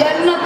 ಎನ್ನ